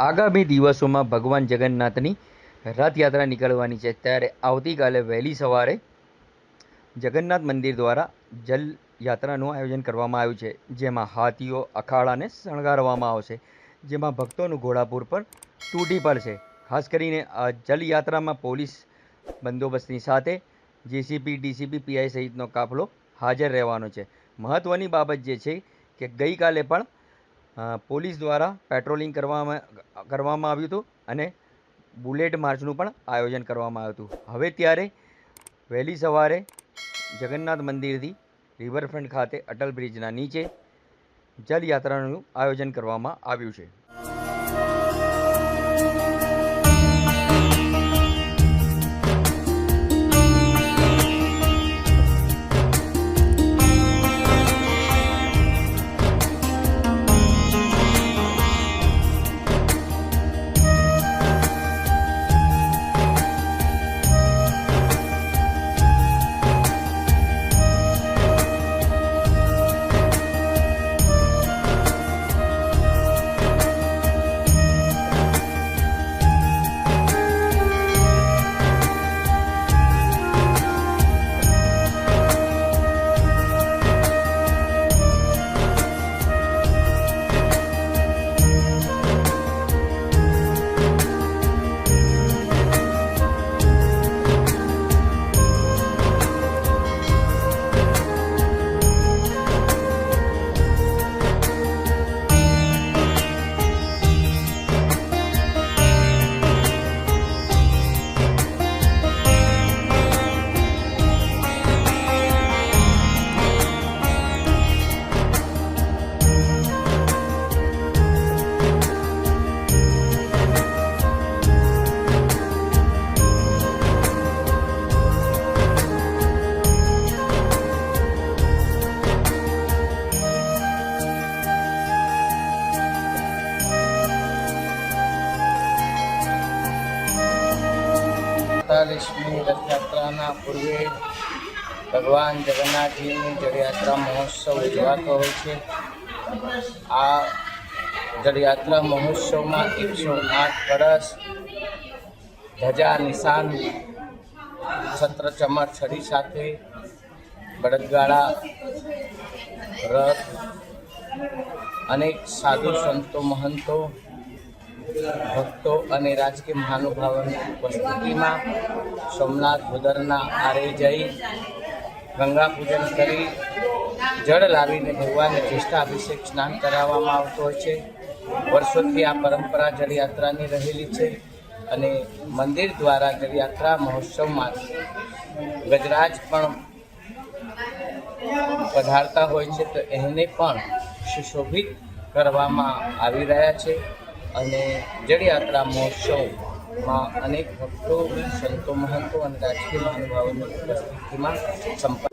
આગામી દિવસોમાં ભગવાન જગન્નાથની રથયાત્રા નીકળવાની છે. ત્યારે આવતીકાલે વહેલી સવારે જગન્નાથ મંદિર દ્વારા જલ યાત્રાનું આયોજન કરવામાં આવ્યું છે. જેમાં હાથીઓ, અખાડાને શણગારવામાં આવશે. જેમાં ભક્તોનું ઘોડાપુર પર તૂટી પડશે. ખાસ કરીને આ જલયાત્રામાં પોલીસ બંદોબસ્તની સાથે જેસીપી, ડીસીપી, પીઆઈ સહિતનો કાફલો હાજર રહેવાનો છે. મહત્ત્વની બાબત જે છે કે ગઈકાલે પણ પોલીસ દ્વારા પેટ્રોલિંગ કરવામાં કરવામાં આવ્યું હતું અને બુલેટ માર્ચનું પણ આયોજન કરવામાં આવ્યું હતું. હવે ત્યારે વહેલી સવારે જગન્નાથ મંદિરથી રિવરફ્રન્ટ ખાતે અટલ બ્રિજના નીચે જલયાત્રાનું આયોજન કરવામાં આવ્યું છે. અડતાલીસમી રથયાત્રાના પૂર્વે ભગવાન જગન્નાથજીની જળયાત્રા મહોત્સવ ઉજવાતો હોય છે. આ જળયાત્રા મહોત્સવમાં એકસો આઠ વરસ ધજા, નિશાન, છત્ર, ચમર, છડી સાથે બળદગાડા રથ અનેક સાધુ સંતો, મહંતો ભક્તો અને રાજકીય મહાનુભાવોની ઉપસ્થિતિમાં સોમનાથ ભૂદરના આરે જઈ ગંગા પૂજન કરી જળ લાવીને ભગવાનને જ્યેષ્ઠાભિષેક સ્નાન કરાવવામાં આવતો હોય છે. વર્ષોથી આ પરંપરા જળયાત્રાની રહેલી છે અને મંદિર દ્વારા જળયાત્રા મહોત્સવમાં ગજરાજ પણ પધારતા હોય છે. તો એને પણ સુશોભિત કરવામાં આવી રહ્યા છે. અને જળયાત્રા મહોત્સવમાં અનેક ભક્તો સંતો મહંતો અને રાજકીય મહાનુભાવોની ઉપસ્થિતિમાં સંપન્ન